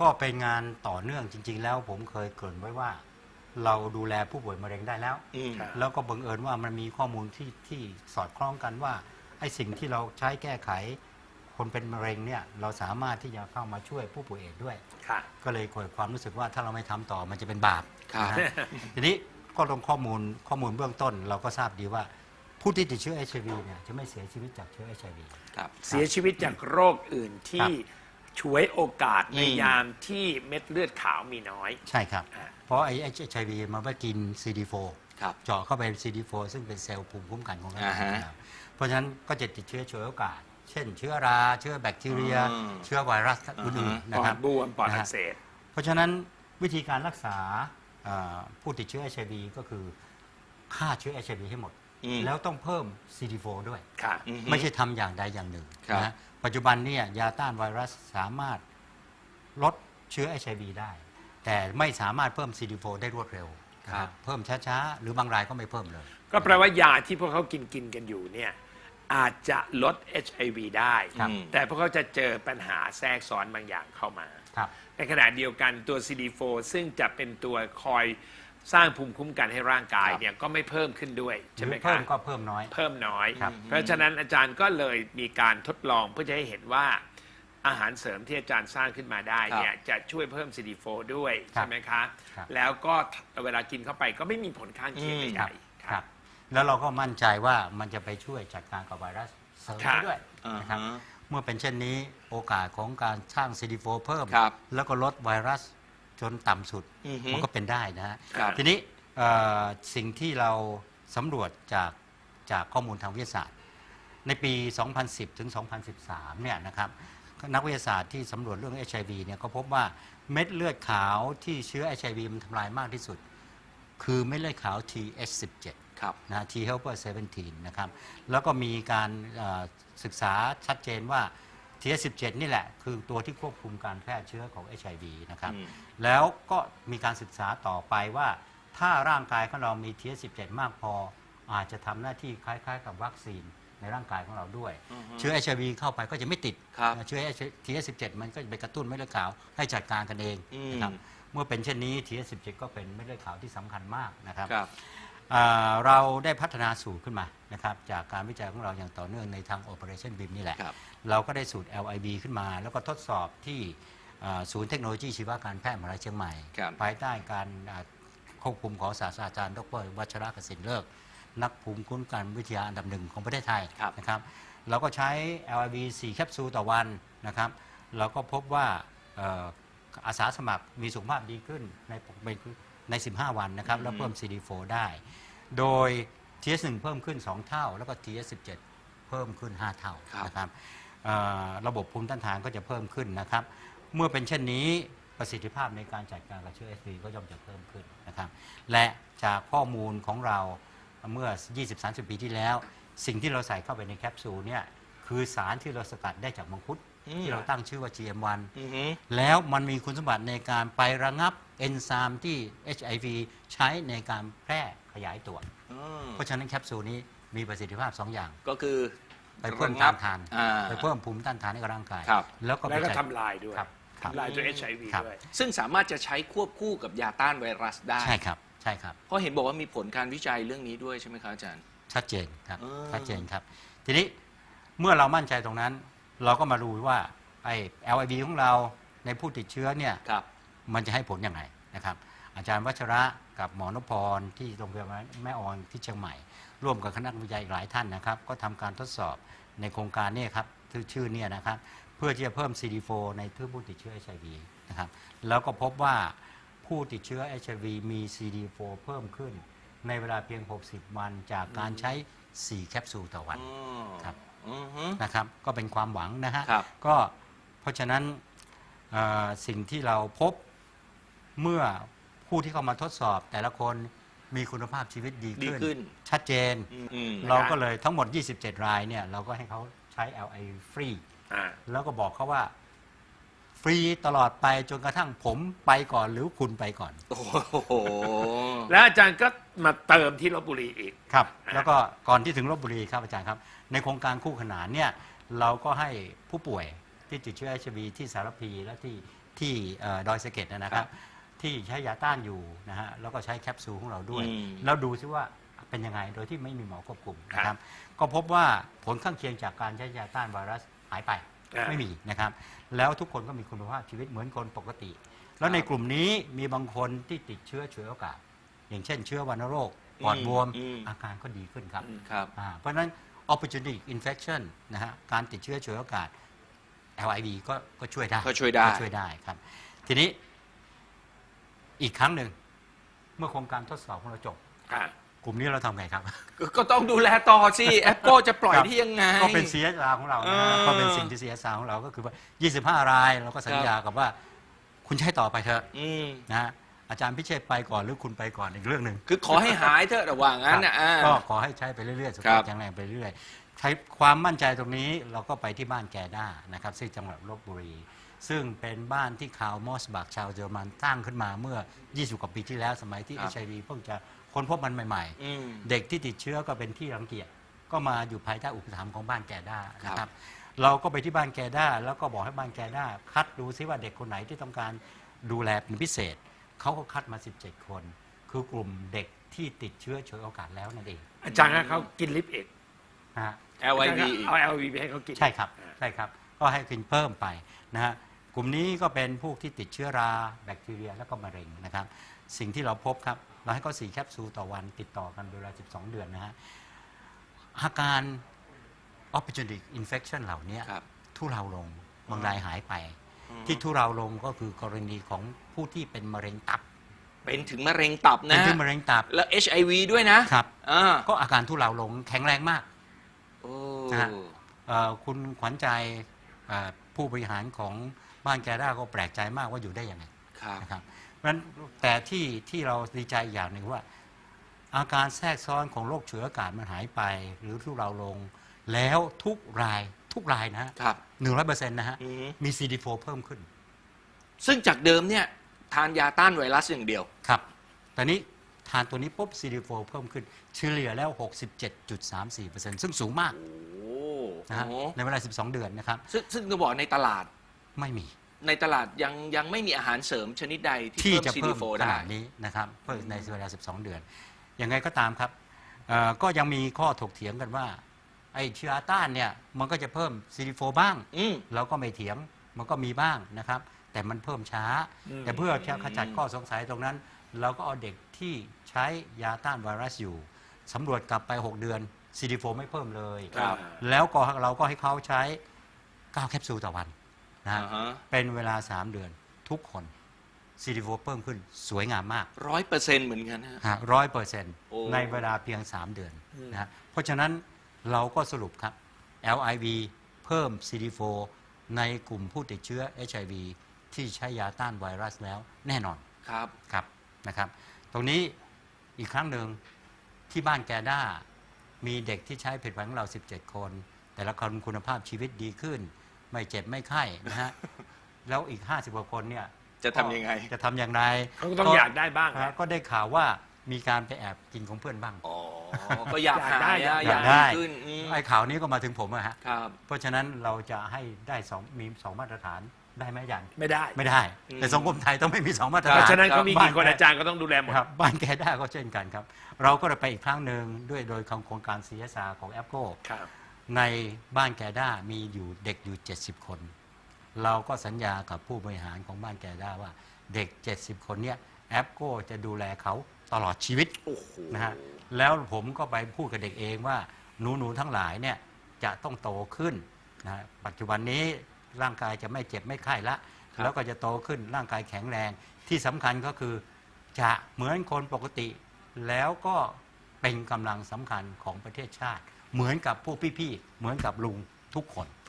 ก็เป็นงานต่อเนื่องจริง ๆ แล้วผมเคยเกริ่นไว้ว่า เราดูแลผู้ป่วยมะเร็งได้แล้ว อืม ครับ แล้วก็บังเอิญว่ามันมีข้อมูลที่ที่สอดคล้องกันว่าไอ้สิ่งที่เราใช้แก้ไข คนเป็นมะเร็งเนี่ยเราสามารถที่จะเข้ามาช่วยผู้ป่วยเอดส์ด้วย ค่ะ ก็เลยเกิดความรู้สึกว่าถ้าเราไม่ทำต่อมันจะเป็นบาปครับ นะฮะทีนี้ก็ลงข้อมูลข้อมูลเบื้องต้น เราก็ทราบดีว่า ผู้ที่ติดเชื้อ HIV เนี่ยจะไม่เสียชีวิตจากเชื้อ HIV ครับ เสียชีวิตจากโรคอื่นที่ ช่วยโอกาสในอืมยามที่เม็ดเลือดขาวมีน้อย ใช่ครับ อ่า เพราะไอ้ HIV มันไปกิน CD4 ครับ เจาะเข้าไป CD4 ซึ่งเป็นเซลล์ภูมิคุ้มกันของร่างกายอ่าฮะของเราเพราะฉะนั้นก็จะติดเชื้อฉวยโอกาส เช่น เชื้อราเชื้อแบคทีเรีย อืมเชื้อไวรัสอื่นๆปนะอครัดบ บวมปอดนะอัฮะกเสบ เพราะฉะนั้นวิธีการรักษาเอ่อผู้ติดเชื้อ HIV ก็คือฆ่าเชื้อ HIV ให้หมด อืมแล้วต้องเพิ่ม CD4 ด้วย ค่ะ อือฮึ ไม่ใช่ทำอย่างใดอย่างหนึ่งครับนะปัจจุบันเนี่ยยาต้านไวรัสสามารถลดเชื้อ HIV ได้ แต่ไม่สามารถเพิ่ม CD4 ได้รวดเร็วนะครับ เพิ่มช้าๆ หรือบางรายก็ไม่เพิ่มเลย ก็แปลว่ายาที่พวกเขากินกินกันอยู่เนี่ยอาจจะลด HIV ได้ ครับ แต่พวกเขาจะเจอปัญหาแทรกซ้อนบางอย่างเข้ามา ครับ ในขณะเดียวกันตัว CD4 ซึ่งจะเป็นตัวคอย สร้างภูมิคุ้มกันให้ร่างกายครับเนี่ยก็ไม่เพิ่มขึ้นด้วยหใช่รืไหมอคเพิ่รัมบก็เพิ่มน้อย เพิ่มน้อย ครับ เพราะฉะนั้นอาจารย์ก็เลยมีการทดลองเพื่อจะให้เห็นว่าอาหารเสริมที่อาจารย์สร้างขึ้นมาได้เนี่ยจะช่วยเพิ่ม CD4 ด้วยครับใช่ไหมคะครับ แล้วก็เวลากินเข้าไปก็ไม่มีผลข้างเคียงอืมใดๆครับแล้วเราก็มั่นใจว่ามันจะไปช่วยจัดการกับไวรัสเสริมครับไปด้วยอ่านะครับฮะเมื่อเป็นเช่นนี้โอกาสของการสร้าง CD4 เพิ่ม ครับแล้วก็ลดไวรัส จนต่ำสุดอือฮึมันก็เป็นได้นะฮะครับ ทีนี้เอ่อสิ่งที่เราสำรวจจากจากข้อมูลทางวิทยาศาสตร์ ในปี 2010 ถึง 2013 เนี่ยนะครับนักวิทยาศาสตร์ที่สำรวจเรื่อง HIV เนี่ยก็พบว่าเม็ดเลือดขาวที่เชื้อ HIV มันทำลายมากที่สุด คือเม็ดเลือดขาว TH17 ครับ นะ T helper 17 นะครับ แล้วก็มีการเอ่อศึกษาชัดเจนว่า TH17 นี่แหละ คือตัวที่ควบคุมการแพร่เชื้อของ HIV นะครับ อืม แล้วก็มีการศึกษาต่อไปว่า ถ้าร่างกายของเรามี TH17 มากพอ อาจจะทำหน้าที่คล้าย ๆ กับวัคซีนในร่างกายของเราด้วย อือฮึเชื้อ HIV เข้าไปก็จะไม่ติดครับ เชื้อ TH17 มันก็จะไปกระตุ้นเม็ดเลือดขาวให้จัดการกันเองอืมนะครับเมื่อเป็นเช่นนี้ TH17 ก็เป็นเม็ดเลือดขาวที่สำคัญมากนะครับ ครับอ่า เราได้พัฒนาสูตรขึ้นมานะครับจากการวิจัยของเราอย่างต่อเนื่องในทาง Operation BIM นี่แหละครับเราก็ได้สูตร LIB ขึ้นมา แล้วก็ทดสอบที่อ่าศูนย์เทคโนโลยีชีวการแพทย์มหาวิทยาลัยเชียงใหม่ครับภายใต้การอ่าควบคุมของศาสตราจารย์ดรวัชระเกษมเลิก นักภูมิคุ้มกันวิทยาอันดับหนึ่งของประเทศไทยครับนะครับเราก็ใช้ LIB 4 แคปซูลต่อวันนะครับเราก็พบว่าเอ่ออาสาสมัครมีสุขภาพดีขึ้นใน ในใน 15 วันนะครับ แล้วเพิ่ม CD4 ได้ โดย TS1 เพิ่มขึ้น 2 เท่า แล้วก็ TS17 เพิ่มขึ้น 5 เท่าครับนะครับเอ่อระบบภูมิต้านทานก็จะเพิ่มขึ้นนะครับ เมื่อเป็นเช่นนี้ประสิทธิภาพในการจัดการกับเชื้อ HIV ก็ย่อมจะเพิ่มขึ้นนะครับ และจากข้อมูลของเราเมื่อ 20-30 ปีที่แล้ว สิ่งที่เราใส่เข้าไปในแคปซูลเนี่ยคือสารที่เราสกัดได้จากมังคุดอืมที่เราตั้งชื่อว่า GM1 อือฮึแล้วมันมีคุณสมบัติในการไประงับ เอนไซม์ที่ HIV ใช้ในการแพร่ขยายตัว อืมเพราะฉะนั้นแคปซูลนี้มีประสิทธิภาพ 2 อย่าง ก็คือไปเพิ่มระงัต้าบนทาน อ่าไปเพิ่มภูมิต้านทานให้กับร่างกาย ครับ แล้วก็แล้วก็ไปจัด ทำลายด้วยครับครับทำลายตัว HIV ครับ ด้วย ซึ่งสามารถจะใช้ควบคู่กับยาต้านไวรัสได้ ใช่ครับ ใช่ครับ เพราะเห็นบอกว่ามีผลการวิจัยเรื่องนี้ด้วยใช่ไหมครับอาจารย์ ชัดเจนครับอ่าชัดเจนครับ ทีนี้เมื่อเรามั่นใจตรงนั้น เราก็มาดูว่าไอ้ LIB ของเราในผู้ติดเชื้อเนี่ย ครับ มันจะให้ผลยังไงนะครับ อาจารย์วัชระกับหมอนพรที่โรงพยาบาลแม่ออนที่เชียงใหม่ ร่วมกับคณะวิจัยอีกหลายท่านนะครับ ก็ทำการทดสอบในโครงการเนี้ครับชื่อชื่อเนี่ยนะครับ เพื่อที่จะเพิ่ม CD4 ในผู้ติดเชื้อ HIV นะครับแล้วก็พบว่าผู้ติดเชื้อ HIV มี CD4 เพิ่มขึ้น ในเวลาเพียง 60 วันจากการใช้ 4 แคปซูลต่อวันอ๋อครับอือฮึนะครับก็เป็นความหวังนะฮะครับก็เพราะฉะนั้นเอ่อสิ่งที่เราพบ เมื่อผู้ที่เข้ามาทดสอบแต่ละคนมีคุณภาพชีวิตดีดีขึ้น ขึ้นชัดเจน อืมอืมเราก็เลยทั้งหมด 27 รายเนี่ยเราก็ให้เขาใช้ LA ฟรี อ่า แล้วก็บอกเขาว่า ฟรีตลอดไปจนกระทั่งผมไปก่อนหรือคุณไปก่อน โอ้โห แล้วอาจารย์ก็มาเติมที่ลบบุรีอีก ครับอ่าแล้วก็ก่อนที่ถึงลบบุรีครับอาจารย์ครับ ในโครงการคู่ขนานเนี่ยเราก็ให้ผู้ป่วยที่ติดเชื้อ HIV ที่สารพีและที่ที่เอ่อดอยสะเก็ดนะคครัรับบ ที่ใช้ยาต้านอยู่นะฮะแล้วก็ใช้แคปซูลของเราด้วย อืมแล้วดูซิว่าเป็นยังไงโดยที่ไม่มีหมอควบคุมนะคครัรับบก็พบว่าผลข้างเคียงจากการใช้ยาต้านไวรัสหายไปอ่า ไม่มีนะครับ แล้วทุกคนก็มีคุณภาพชีวิตเหมือนคนปกติ แล้วในกลุ่มนี้มีบางคนที่ติดเชื้อเชื้อโอกาส อย่างเช่นเชื้อวัณโรคปอดบวมอืม อาการก็ดีขึ้นครับ ครับ อ่าเพราะฉะนั้น opportunistic infection นะฮะ การติดเชื้อเชื้อโอกาส LIV ก็ก็ช่วยได้ก็ช่วยได้ ก็ช่วยได้ครับ ทีนี้ อีกครั้งหนึ่ง เมื่อโครงการทดสอบของเราจบ อะกลุ่มนี้เราทำไงครับ ก็ก็ต้องดูแลต่อสิ แอปโกจะปล่อยครับที่ยังไง ก็เป็น CSR ของเรานะฮะเออก็เป็นสิ่งที่ CSR ของเราก็คือว่า 25 รายเราก็สัญญากับว่าคุณใช้ต่อไปเถอะอืมนะฮะอาจารย์พิเชษไปก่อนหรือคุณไปก่อนอีกเรื่องหนึ่ง คือขอให้หายเถอะระหว่างนั้นนะอ่า ก็ขอให้ใช้ไปเรื่อยๆสุขครัภาพบแข็งแรงไปเรื่อยๆใช้ความมั่นใจตรงนี้เราก็ไปที่บ้านแกด้านะครับซึ่งจังหวัดลบบุรี ซึ่งเป็นบ้านที่คาร์ลมอสบักชาวเยอรมันตั้งขึ้นมาเมื่อ 20 กว่าปีที่แล้วสมัยที่ครับ HIV เพิ่งจะค้นพบมันใหม่ อืม ๆ เด็กที่ติดเชื้อก็เป็นที่รังเกียจก็มาอยู่ภายใต้อุปถัมภ์ของบ้านแกด้านะคครัรับบเราก็ไปที่บ้านแกด้าแล้วก็บอกให้บ้านแกด้าคัดดูซิว่าเด็กคนไหนที่ต้องการดูแลเป็นพิเศษเขาก็คัดมา 17 คน คือกลุ่มเด็กที่ติดเชื้อฉวยโอกาสแล้วนั่นเองอาจารย์ให้เขากินลิปเอกนะฮะ LIV อีก เอา LV ไปให้เขากิน ใช่ครับ ใช่ครับ ก็ให้กินเพิ่มไปนะฮะกลุ่มนี้ก็เป็นพวกที่ติดเชื้อราแบคทีเรียแล้วก็มะเร็งนะครับ สิ่งที่เราพบครับเราให้เขา4แคปซูลต่อวันติดต่อกันเวลา 12 เดือนนะฮะอาการ opportunistic infection เหล่านี้ครับ ทุเลาลงบางรายหายไป อืมที่ทุเลาลงก็คือกรณีของผู้ที่เป็นมะเร็งตับเป็นถึงมะเร็งตับเป็นนะที่มะเร็งตับแล้ว HIV ด้วยนะครับ อ่าก็อาการทุเลาลงแข็งแรงมาก โอ้ นะฮะ เอ่อคุณขวัญใจเอ่อ ผู้บริหารของบ้านแกด้าก็แปลกใจมากว่าอยู่ได้ยังไงครับนะครับเพราะฉะนั้นแต่ที่ที่เราดีใจอย่างหนึ่งว่า อาการแทรกซ้อนของโรคเชื้ออากาศมันหายไป หรือทุเราลง แล้วทุกรายทุกรายนะฮะครับหนึ่งร้อยเปอร์เซ็นต์นะฮะอืมมี CD4 เพิ่มขึ้น ซึ่งจากเดิมเนี่ยทานยาต้านไวรัสอย่างเดียวครับแต่นี้ทานตัวนี้ปุ๊บ CD4 เพิ่มขึ้น เฉลี่ยแล้ว 67.34%ซึ่งสูงมาก โอ้ นะฮะโหในเวลา 12 เดือนนะครับ ซึ่งซึ่งจะบอกในตลาดไม่มีในตลาดยังยังไม่มีอาหารเสริมชนิดใดที่ที่เพิ่มจะเพิ่ม CD4 ขได้ นาดนี้นะครับเพิ่มในเวลา 12 เดือน ยังไงก็ตามครับเอ่อก็ยังมีข้อถกเถียงกันว่าไอ้เชื้อต้านเนี่ยมันก็จะเพิ่ม CD4 บ้าง อืม เราก็ไม่เถียงมันก็มีบ้างนะครับ แต่มันเพิ่มช้า อืม แต่เพื่อจะขจัดข้อสงสัยตรงนั้น เราก็เอาเด็กที่ใช้ยาต้านไวรัสอยู่สำรวจกลับไป 6 เดือน CD4 ไม่เพิ่มเลย ครับ แล้วก็เราก็ให้เขาใช้ 9 แคปซูลต่อวันนะฮะอ่าฮะ เป็นเวลา 3 เดือนทุกคน CD4 เพิ่มขึ้นสวยงามมากร้อยเปอร์เซ็นต์เหมือนกันฮะ ร้อยเปอร์เซ็นต์โอ้ ในเวลาเพียง 3 เดือนอืมนะฮะเพราะฉะนั้นเราก็สรุปครับ LIV เพิ่ม CD4 ในกลุ่มผู้ติดเชื้อ HIV ที่ใช้ยาต้านไวรัสแล้วแน่นอน ครับ ครับนะครับ ตรงนี้อีกครั้งหนึ่งที่บ้านแกด้า มีเด็กที่ใช้ผลิตภัณฑ์ของเรา 17 คน แต่ละคนคุณภาพชีวิตดีขึ้น ไม่เจ็บไม่ไข้นะฮะแล้วอีก 50กว่าคนเนี่ยจะทำยังไง จะทำอย่างไรเขาก็ต้องอยากได้บ้างนะ ก็ได้ข่าวว่ามีการไปแอบกินของเพื่อนบ้าง อ๋อ ก็อยากอยากได้หายอะอยากกอายได้ดีขึ้นอืมไอ้ข่าวนี้ก็มาถึงผมอะฮะครับเพราะฉะนั้นเราจะให้ได้สองมีสองมาตรฐาน ได้ไหมยันไม่ได้ ไม่ได้อืมแต่สังคมไทยต้องไม่มีสองมาตรเพฐานราะฉะนั้นเขามีบ้กี่คนแอาจารย์ก็ต้องดูแลหมด ครับบ้านแกด้าก็เช่นกันครับ เราก็ได้ไปอีกครั้งหนึ่งด้วยโดยโครงการ CSR ของแอปโก ครับ ในบ้านแกด้ามีอยู่เด็กอยู่ 70 คน เราก็สัญญากับผู้บริหารของบ้านแกด้าว่าเด็ก 70 คนเนี่ยแอปโกจะดูแลเขาตลอดชีวิตโอ้โหนะฮะแล้วผมก็ไปพูดกับเด็กเองว่าหนูหนูๆทั้งหลายเนี่ยจะต้องโตขึ้นนะฮะปัจจุบันนี้ ร่างกายจะไม่เจ็บไม่ไข้ละแล้วก็จะโตขึ้นร่างกายแข็งแรง ที่สำคัญก็คือ จะเหมือนคนปกติ แล้วก็เป็นกำลังสำคัญของประเทศชาติ เหมือนกับพวกพี่ๆเหมือนกับลุงทุกคน